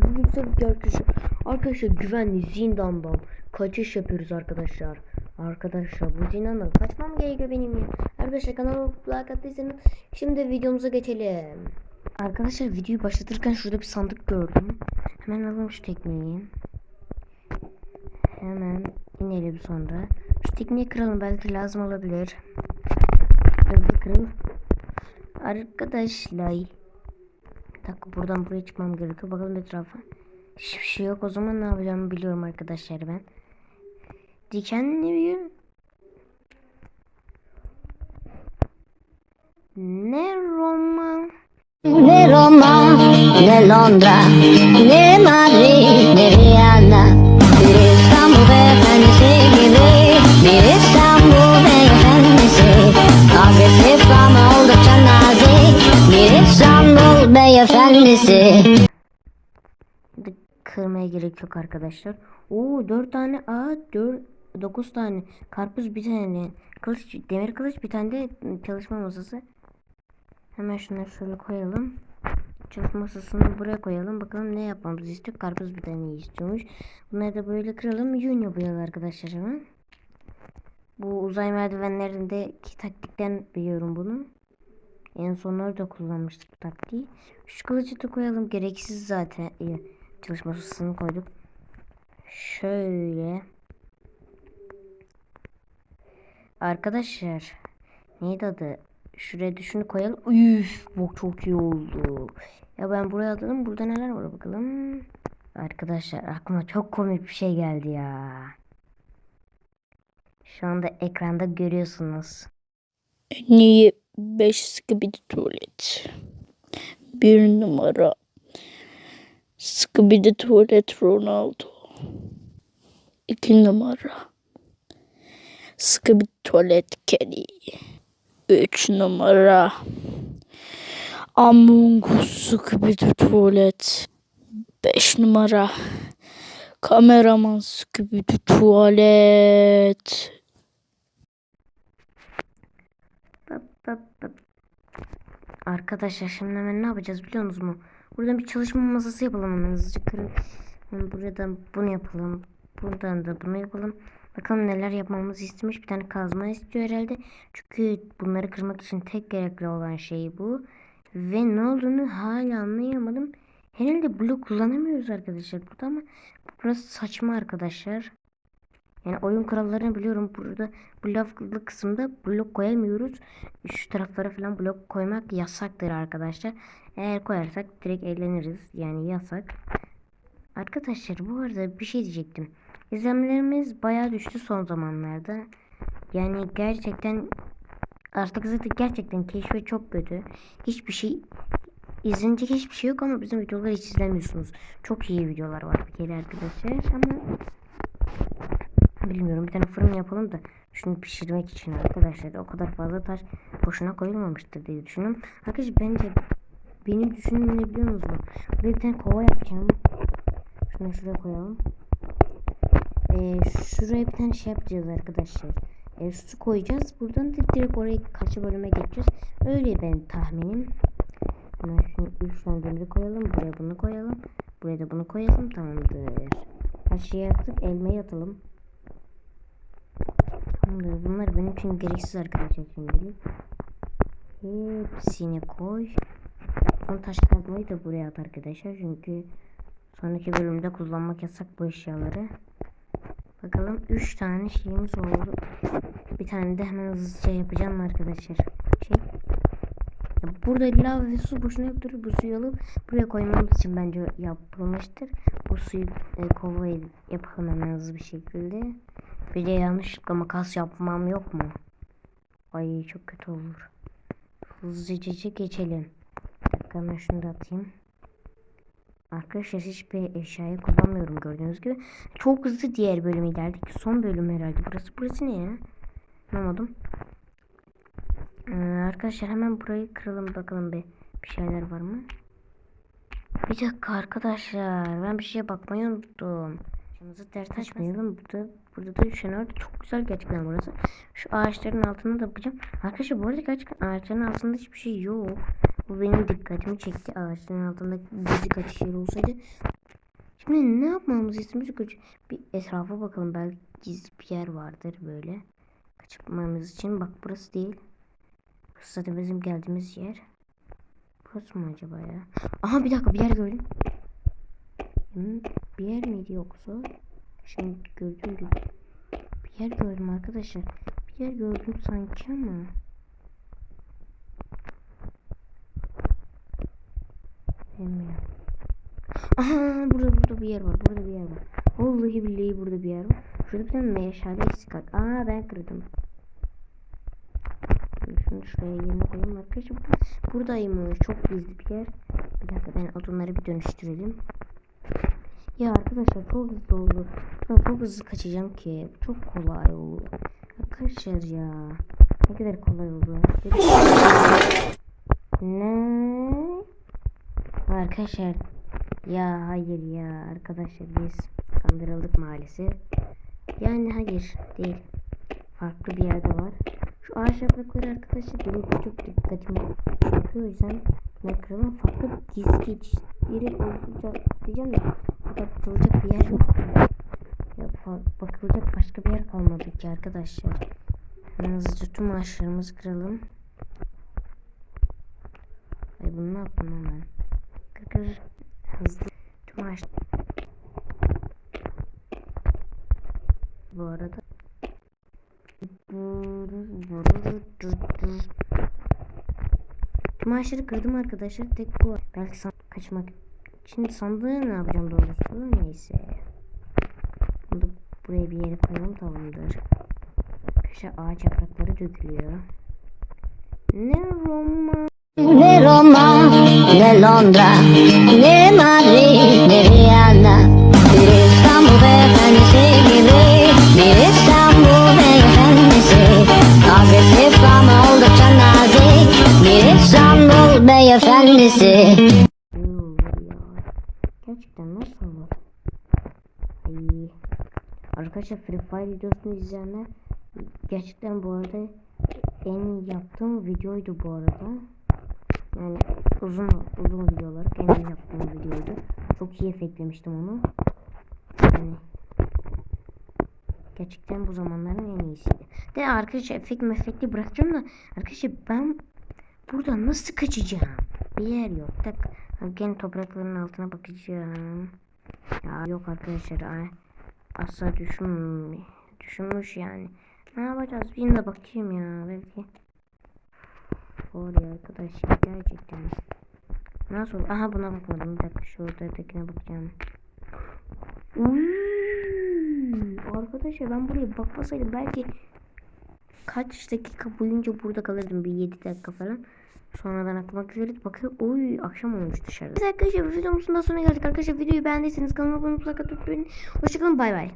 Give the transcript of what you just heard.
arkadaşlar bugün size bir arkadaşlar güvenli zindandan kaçış yapıyoruz arkadaşlar. Arkadaşlar bu zindandan kaçmam gerekiyor benim ya. Arkadaşlar kanalıma like attıysanız şimdi videomuza geçelim. Arkadaşlar videoyu başlatırken şurada bir sandık gördüm. Hemen alalım şu tekneyi. Hemen inelim sonra. Şu tekneyi kıralım belki lazım olabilir. Kırın. Arkadaşlar dakika buradan buraya çıkmam gerekiyor. Bakalım etrafa. Hiçbir şey yok. O zaman ne yapacağımı biliyorum arkadaşlar ben. Dikenli bir Ne Roma? Ne Roma, ne Londra, ne Madrid, ne Viyana Bir İstanbul beyefendisi gibi Bir İstanbul beyefendisi Agresif ama oldukça nazik Bir İstanbul beyefendisi Şimdi Kırmaya gerek yok arkadaşlar. Oo 4 tane a 4 9 tane karpuz bir tane kılıç demir kılıç bir tane de çalışma masası. Hemen şunları şöyle koyalım. Çalışma masasını buraya koyalım. Bakalım ne yapmamızı istiyor. Karpuz bir tane istiyormuş. Bunları da böyle kıralım. Yün yapıyoruz arkadaşlar hemen. Bu uzay merdivenlerindeki taktikten biliyorum bunu. En sonları da kullanmıştık bu taktiği. Şu kılıcı da koyalım. Gereksiz zaten. Çalışma masasını koyduk. Şöyle. Arkadaşlar. Neydi adı? Şuraya da şunu koyalım. Üf, bu çok iyi oldu. Ya ben buraya atladım. Burada neler var bakalım. Arkadaşlar aklıma çok komik bir şey geldi ya. Şu anda ekranda görüyorsunuz. En iyi 5 Skibidi tuvalet. Bir numara. Skibidi tuvalet Ronaldo. İki numara. Skibidi tuvalet Kenny. Üç numara. Among Us Skibidi tuvalet. Beş numara. Kameraman Skibidi tuvalet. Arkadaşlar şimdi hemen ne yapacağız biliyor musunuz mu? Buradan bir çalışma masası yapalım hemen hızlıca kırın. Buradan bunu yapalım. Buradan da bunu yapalım. Bakalım neler yapmamızı istemiş. Bir tane kazma istiyor herhalde. Çünkü bunları kırmak için tek gerekli olan şey bu. Ve ne olduğunu hala anlayamadım. Herhalde blok kullanamıyoruz arkadaşlar burada ama burası saçma arkadaşlar. Yani oyun kurallarını biliyorum. Burada bloklu kısımda blok koyamıyoruz. Şu taraflara falan blok koymak yasaktır arkadaşlar. Eğer koyarsak direkt eğleniriz. Yani yasak. Arkadaşlar bu arada bir şey diyecektim. İzlenmelerimiz bayağı düştü son zamanlarda. Yani gerçekten artık zaten gerçekten keşfe çok kötü. Hiçbir şey izlenecek hiçbir şey yok ama bizim videoları hiç izlemiyorsunuz. Çok iyi videolar var bir kere arkadaşlar ama Bilmiyorum bir tane fırın yapalım da şunu pişirmek için arkadaşlar o kadar fazla taş boşuna koyulmamıştır diye düşünüyorum. Arkadaşlar bence benim düşündüğüm ne biliyor musunuz? Bir tane kova yapacağım. Şunu şuraya koyalım. Ee, şuraya bir tane şey yapacağız arkadaşlar. Ee, su koyacağız. Buradan da direkt oraya karşı bölüme geçeceğiz. Öyle ben tahminim. Hemen şunu 3 tane demiri koyalım. Buraya bunu koyalım. Buraya da bunu koyalım. Tamamdır. Her şeyi yaptık. Elmayı atalım. Tamamdır. Bunlar benim için gereksiz arkadaşlar şimdilik. Hepsini koy. Son taş kazmayı da buraya at arkadaşlar. Çünkü sonraki bölümde kullanmak yasak bu eşyaları. Bakalım 3 tane şeyimiz oldu. Bir tane de hemen hızlıca yapacağım arkadaşlar. Şey. Ya burada lav ve su boşuna yoktur. Bu suyu alıp buraya koymamız için bence yapılmıştır. Bu suyu e, kovayı yapalım hemen hızlı bir şekilde. Bir de yanlışlıkla makas yapmam yok mu? Ay çok kötü olur. Hızlıca geçelim. Bir hemen şunu da atayım. Arkadaşlar hiçbir eşyayı kullanmıyorum gördüğünüz gibi. Çok hızlı diğer bölüme geldik. Son bölüm herhalde. Burası burası ne ya? Anlamadım. Ee, arkadaşlar hemen burayı kıralım bakalım bir, bir şeyler var mı? Bir dakika arkadaşlar ben bir şeye bakmayı unuttum. Başımızı dert açmayalım. Burada, burada da düşenler de çok güzel gerçekten burası. Şu ağaçların altında da yapacağım. Arkadaşlar bu arada gerçekten ağaçların altında hiçbir şey yok. Bu benim dikkatimi çekti. Ağaçların altında gizli kaçış yeri olsaydı Şimdi ne yapmamız istiyoruz? Bir etrafa bakalım. Belki gizli bir yer vardır böyle. Kaçırmamız için. Bak burası değil. Burası zaten bizim geldiğimiz yer. Burası mı acaba ya? Aha bir dakika bir yer gördüm. Hmm, Bir yer miydi yoksa? Şimdi gördüğüm gibi. Bir yer gördüm arkadaşlar. Bir yer gördüm sanki ama. Bilmiyorum. Aha burada burada bir yer var. Burada bir yer var. Vallahi billahi burada bir yer var. Şurada bir tane meşale var. Aa ben kırdım. Şunu şuraya yerine koyayım arkadaşlar. Bu- Buradaymış. Çok gizli bir yer. Bir dakika ben odunları bir dönüştürelim. Ya arkadaşlar çok hızlı oldu. Ben çok hızlı kaçacağım ki. Çok kolay oldu. Arkadaşlar ya. Ne kadar kolay oldu. Ne? Arkadaşlar ya hayır ya arkadaşlar biz kandırıldık maalesef. Yani hayır değil. Farklı bir yerde var. Şu ağaç yaprakları arkadaşlar benim çok dikkatimi çekiyor. O yüzden kırılma farklı gizli geçişleri olacak diyeceğim de bakılacak bir yer yok. Ya, bakılacak başka bir yer kalmadı ki arkadaşlar. Hemen hızlıca tüm ağaçlarımızı kıralım. Ay bunu ne yaptım ben? Kır kır. Hızlı. Tüm ağaç. Bu arada. Tüm ağaçları kırdım arkadaşlar. Tek bu. Belki kaçmak. Şimdi sandığı ne yapacağım doğrusu? Neyse. Bunu buraya bir yere koyalım tamamdır. Arkadaşlar ağaç yaprakları dökülüyor. Ne Roma. Ne Roma, ne Londra, ne Madrid, ne Viyana Bir İstanbul beyefendisi gibi Bir İstanbul beyefendisi Agresif ama oldukça nazik Bir İstanbul beyefendisi Yoo, ya. Gerçekten nasıl olur? Ay. Arkadaşlar Free Fire videosunu izleyenler gerçekten bu arada en iyi yaptığım videoydu bu arada. Yani uzun uzun video olarak en iyi yaptığım videoydu. Çok iyi efektlemiştim onu. Yani gerçekten bu zamanların en iyisiydi. De arkadaşlar efekt mefekti bırakacağım da arkadaşlar ben buradan nasıl kaçacağım? Bir yer yok. Tak. Gene toprakların altına bakacağım. Ya yok arkadaşlar. Asla düşün düşünmüş yani. Ne yapacağız? Bir de bakayım ya belki. Var ya arkadaşlar gerçekten. Nasıl? Aha buna bakmadım. Bir dakika şuradakine bakacağım. Uy, arkadaşlar ben buraya bakmasaydım belki kaç dakika boyunca burada kalırdım. Bir 7 dakika falan. Sonradan aklıma geldi. Bakın oy akşam olmuş dışarıda. Evet arkadaşlar videomuzun da sonuna geldik. Arkadaşlar videoyu beğendiyseniz kanalıma abone olmayı unutmayın. Hoşçakalın bay bay.